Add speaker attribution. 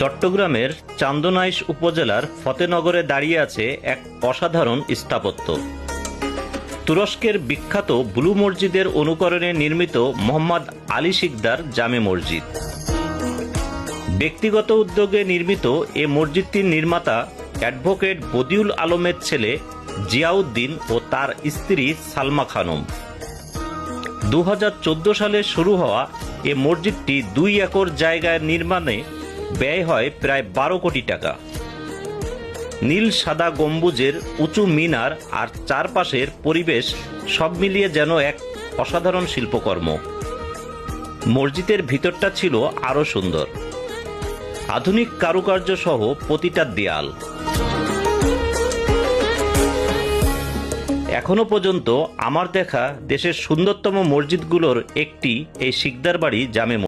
Speaker 1: চট্টগ্রামের চান্দনাইশ উপজেলার ফতেনগরে দাঁড়িয়ে আছে এক অসাধারণ স্থাপত্য। তুরস্কের বিখ্যাত ব্লু মসজিদের অনুকরণে নির্মিত মোহাম্মদ আলী শিকদার জামে মসজিদ। ব্যক্তিগত উদ্যোগে নির্মিত এ মসজিদটির নির্মাতা অ্যাডভোকেট বদিউল আলমের ছেলে জিয়াউদ্দিন ও তার স্ত্রী সালমা খানম। দু হাজার চোদ্দ সালে শুরু হওয়া এ মসজিদটি দুই একর জায়গায় নির্মাণে ব্যয় হয় প্রায় বারো কোটি টাকা। নীল সাদা গম্বুজের উঁচু মিনার আর চারপাশের পরিবেশ সব মিলিয়ে যেন এক অসাধারণ শিল্পকর্ম। মসজিদের ভিতরটা ছিল আরও সুন্দর। আধুনিক কারুকার্য সহ প্রতিটা দেয়াল। এখনও পর্যন্ত আমার দেখা দেশের সুন্দরতম মসজিদগুলোর একটি এই শিকদার বাড়ি জামে।